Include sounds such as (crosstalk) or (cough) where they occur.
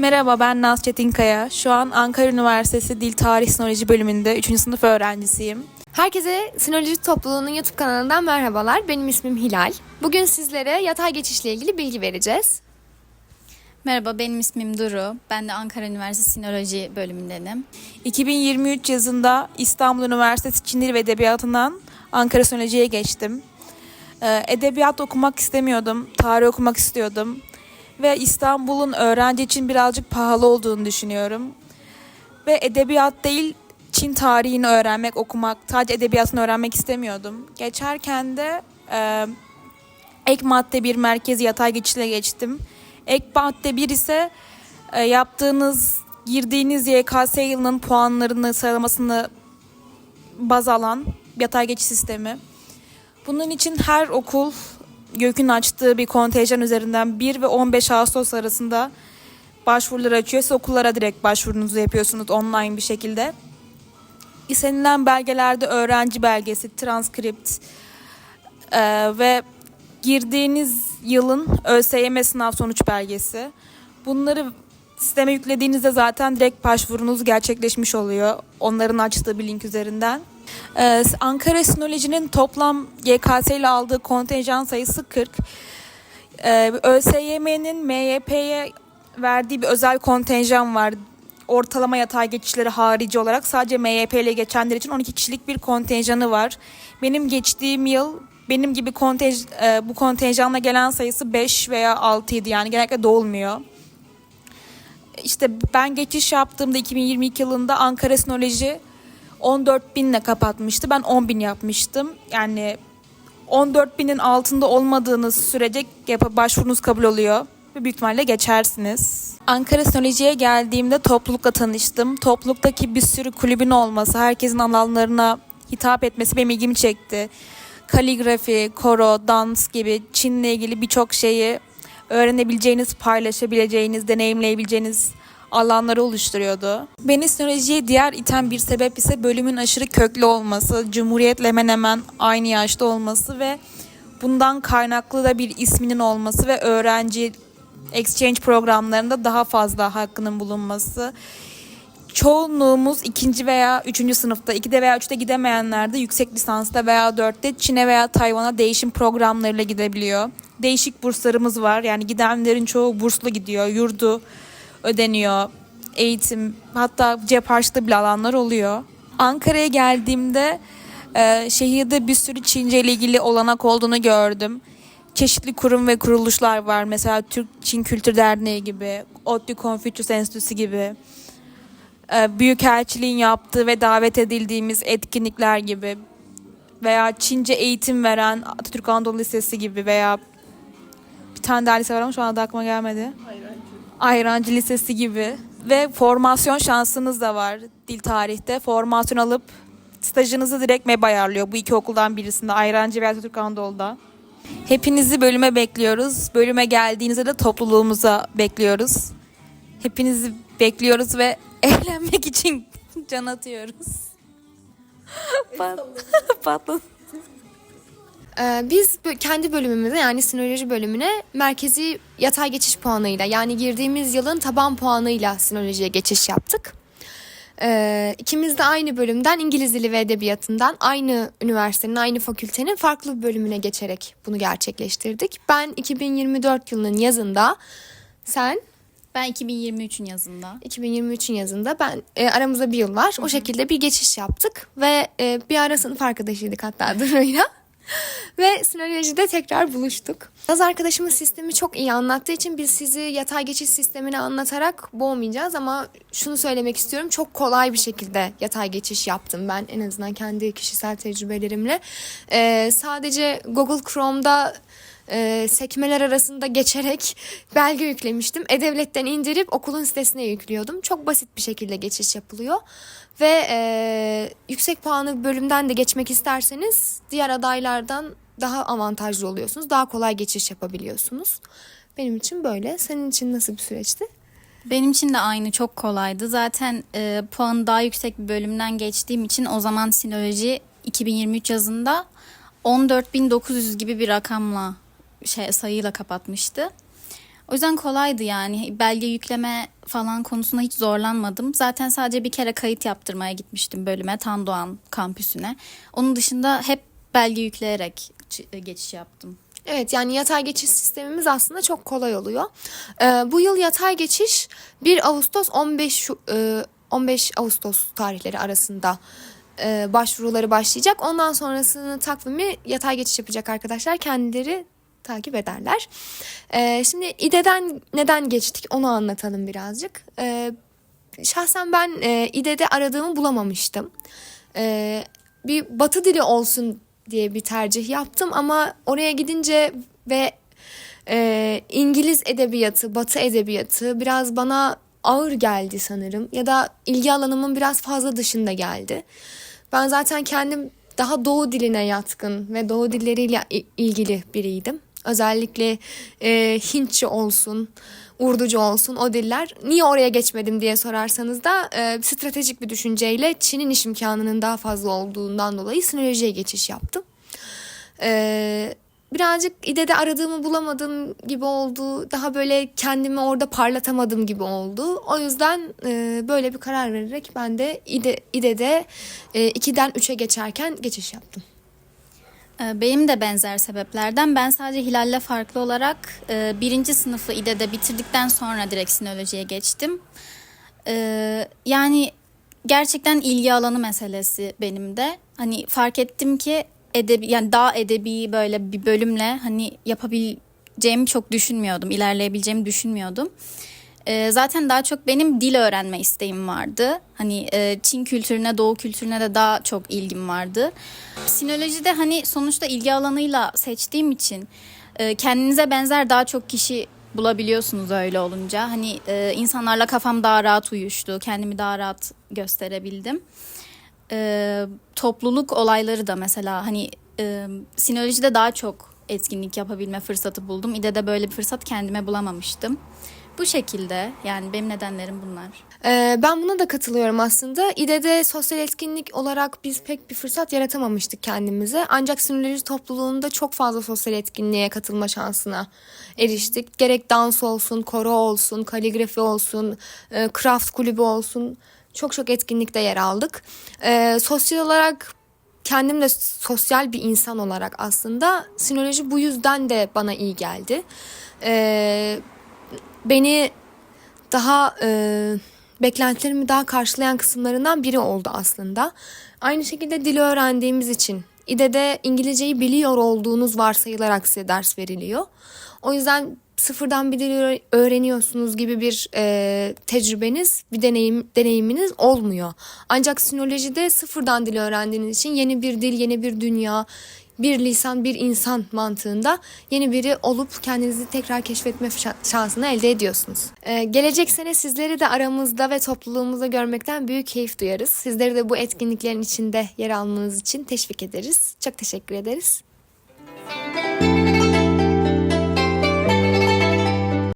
Merhaba ben Naz Çetinkaya. Şu an Ankara Üniversitesi Dil Tarih Sinoloji bölümünde 3. sınıf öğrencisiyim. Herkese Sinoloji Topluluğu'nun YouTube kanalından merhabalar. Benim ismim Hilal. Bugün sizlere yatay geçişle ilgili bilgi vereceğiz. Merhaba benim ismim Duru. Ben de Ankara Üniversitesi Sinoloji bölümündenim. 2023 yazında İstanbul Üniversitesi Çin Dili ve Edebiyatı'ndan Ankara Sinoloji'ye geçtim. Ee, Edebiyat okumak istemiyordum, tarih okumak istiyordum. Ve İstanbul'un öğrenci için birazcık pahalı olduğunu düşünüyorum. Ve edebiyat değil, Çin tarihini öğrenmek, okumak, sadece edebiyatını öğrenmek istemiyordum. Geçerken de e, ek madde bir merkezi yatay geçişle geçtim. Ek madde bir ise e, yaptığınız, girdiğiniz YKS yılının puanlarını, sıralamasını baz alan yatay geçiş sistemi. Bunun için her okul YÖK'ün açtığı bir kontenjan üzerinden 1 ve 15 Ağustos arasında başvuruları açıyor. Siz okullara direkt başvurunuzu yapıyorsunuz online bir şekilde. İstenilen belgelerde öğrenci belgesi, transkript e, ve girdiğiniz yılın ÖSYM sınav sonuç belgesi. Bunları sisteme yüklediğinizde zaten direkt başvurunuz gerçekleşmiş oluyor. Onların açtığı bir link üzerinden. Ee, Ankara Sinoloji'nin toplam YKS ile aldığı kontenjan sayısı 40. Ee, ÖSYM'nin MYP'ye verdiği bir özel kontenjan var. Ortalama yatay geçişleri harici olarak sadece MYP ile geçenler için 12 kişilik bir kontenjanı var. Benim geçtiğim yıl benim gibi kontenj, e, bu kontenjanla gelen sayısı 5 veya 6 idi yani genellikle dolmuyor. İşte ben geçiş yaptığımda 2022 yılında Ankara Sinoloji 14 binle kapatmıştı. Ben 10 bin yapmıştım. Yani 14 binin altında olmadığınız sürece başvurunuz kabul oluyor. Ve büyük ihtimalle geçersiniz. Ankara Sinoloji'ye geldiğimde toplulukla tanıştım. Topluluktaki bir sürü kulübün olması, herkesin alanlarına hitap etmesi benim ilgimi çekti. Kaligrafi, koro, dans gibi Çin'le ilgili birçok şeyi öğrenebileceğiniz, paylaşabileceğiniz, deneyimleyebileceğiniz alanları oluşturuyordu. Beni sinolojiye diğer iten bir sebep ise bölümün aşırı köklü olması, Cumhuriyet'le hemen hemen aynı yaşta olması ve bundan kaynaklı da bir isminin olması ve öğrenci exchange programlarında daha fazla hakkının bulunması. Çoğunluğumuz ikinci veya üçüncü sınıfta, ikide veya üçte gidemeyenler de yüksek lisansta veya dörtte Çin'e veya Tayvan'a değişim programlarıyla gidebiliyor. Değişik burslarımız var. Yani gidenlerin çoğu burslu gidiyor. Yurdu ödeniyor. Eğitim hatta cep harçlığı bile alanlar oluyor. Ankara'ya geldiğimde e, şehirde bir sürü Çince ile ilgili olanak olduğunu gördüm. Çeşitli kurum ve kuruluşlar var. Mesela Türk Çin Kültür Derneği gibi, ODTÜ Konfüçyüs Enstitüsü gibi. E, Büyükelçiliğin yaptığı ve davet edildiğimiz etkinlikler gibi veya Çince eğitim veren Atatürk Anadolu Lisesi gibi veya bir tane daha lise var ama şu anda aklıma gelmedi. Ayrancı Lisesi gibi ve formasyon şansınız da var dil tarihte. Formasyon alıp stajınızı direkt MEB ayarlıyor bu iki okuldan birisinde Ayrancı ve Atatürk Anadolu'da. Hepinizi bölüme bekliyoruz. Bölüme geldiğinizde de topluluğumuza bekliyoruz. Hepinizi bekliyoruz ve (laughs) eğlenmek için can atıyoruz. Pat- (laughs) Patladı. Ee, biz kendi bölümümüze yani sinoloji bölümüne merkezi yatay geçiş puanıyla yani girdiğimiz yılın taban puanıyla sinolojiye geçiş yaptık. Ee, ikimiz de aynı bölümden İngiliz Dili ve Edebiyatı'ndan aynı üniversitenin, aynı fakültenin farklı bir bölümüne geçerek bunu gerçekleştirdik. Ben 2024 yılının yazında, sen Ben 2023'ün yazında. 2023'ün yazında ben e, aramızda bir yıl var. O şekilde bir geçiş yaptık ve e, bir ara sınıf arkadaşıydık hatta Duru'yla. Ve sinolojide tekrar buluştuk. Yaz arkadaşımız sistemi çok iyi anlattığı için biz sizi yatay geçiş sistemini anlatarak boğmayacağız ama şunu söylemek istiyorum. Çok kolay bir şekilde yatay geçiş yaptım ben en azından kendi kişisel tecrübelerimle. E, sadece Google Chrome'da e, sekmeler arasında geçerek belge yüklemiştim. E-Devlet'ten indirip okulun sitesine yüklüyordum. Çok basit bir şekilde geçiş yapılıyor. Ve e, yüksek puanlı bölümden de geçmek isterseniz diğer adaylardan daha avantajlı oluyorsunuz. Daha kolay geçiş yapabiliyorsunuz. Benim için böyle. Senin için nasıl bir süreçti? Benim için de aynı çok kolaydı. Zaten e, puanı daha yüksek bir bölümden geçtiğim için o zaman sinoloji 2023 yazında 14.900 gibi bir rakamla şey sayıyla kapatmıştı. O yüzden kolaydı yani. Belge yükleme falan konusunda hiç zorlanmadım. Zaten sadece bir kere kayıt yaptırmaya gitmiştim bölüme Tandoğan kampüsüne. Onun dışında hep belge yükleyerek ç- geçiş yaptım. Evet yani yatay geçiş sistemimiz aslında çok kolay oluyor. Ee, bu yıl yatay geçiş 1 Ağustos 15 Şu- e, 15 Ağustos tarihleri arasında e, başvuruları başlayacak. Ondan sonrasını takvimi yatay geçiş yapacak arkadaşlar kendileri takip ederler. Ee, şimdi İDE'den neden geçtik onu anlatalım birazcık. Ee, şahsen ben e, İDE'de aradığımı bulamamıştım. Ee, bir batı dili olsun diye bir tercih yaptım ama oraya gidince ve e, İngiliz edebiyatı, Batı edebiyatı biraz bana ağır geldi sanırım ya da ilgi alanımın biraz fazla dışında geldi. Ben zaten kendim daha Doğu diline yatkın ve Doğu dilleriyle ilgili biriydim. Özellikle e, Hintçe olsun, Urduca olsun o diller. Niye oraya geçmedim diye sorarsanız da e, stratejik bir düşünceyle Çin'in iş imkanının daha fazla olduğundan dolayı sinolojiye geçiş yaptım. Ee, birazcık İDE'de aradığımı bulamadım gibi oldu. Daha böyle kendimi orada parlatamadım gibi oldu. O yüzden e, böyle bir karar vererek ben de İDE, İDE'de e, 2'den 3'e geçerken geçiş yaptım. Ee, Benim de benzer sebeplerden ben sadece Hilal'le farklı olarak e, birinci sınıfı İDE'de bitirdikten sonra direkt sinolojiye geçtim. Ee, Yani gerçekten ilgi alanı meselesi benim de. Hani fark ettim ki edebi yani daha edebi böyle bir bölümle hani yapabileceğimi çok düşünmüyordum. ilerleyebileceğimi düşünmüyordum. Ee, zaten daha çok benim dil öğrenme isteğim vardı. Hani e, Çin kültürüne, Doğu kültürüne de daha çok ilgim vardı. Sinolojide hani sonuçta ilgi alanıyla seçtiğim için e, kendinize benzer daha çok kişi bulabiliyorsunuz öyle olunca. Hani e, insanlarla kafam daha rahat uyuştu, kendimi daha rahat gösterebildim. E, topluluk olayları da mesela hani e, sinolojide daha çok etkinlik yapabilme fırsatı buldum. İDE'de böyle bir fırsat kendime bulamamıştım. Bu şekilde yani benim nedenlerim bunlar. Ee, ben buna da katılıyorum aslında. İDE'de sosyal etkinlik olarak biz pek bir fırsat yaratamamıştık kendimize. Ancak sinoloji topluluğunda çok fazla sosyal etkinliğe katılma şansına eriştik. Gerek dans olsun, koro olsun, kaligrafi olsun, e, craft kulübü olsun. Çok çok etkinlikte yer aldık. Ee, sosyal olarak kendim de sosyal bir insan olarak aslında sinoloji bu yüzden de bana iyi geldi. Ee, beni daha e, beklentilerimi daha karşılayan kısımlarından biri oldu aslında. Aynı şekilde dili öğrendiğimiz için İDE'de İngilizceyi biliyor olduğunuz varsayılarak size ders veriliyor. O yüzden sıfırdan bir dil öğre- öğreniyorsunuz gibi bir e, tecrübeniz, bir deneyim deneyiminiz olmuyor. Ancak sinolojide sıfırdan dil öğrendiğiniz için yeni bir dil, yeni bir dünya, bir lisan, bir insan mantığında yeni biri olup kendinizi tekrar keşfetme şa- şansını elde ediyorsunuz. Ee, gelecek sene sizleri de aramızda ve topluluğumuzda görmekten büyük keyif duyarız. Sizleri de bu etkinliklerin içinde yer almanız için teşvik ederiz. Çok teşekkür ederiz.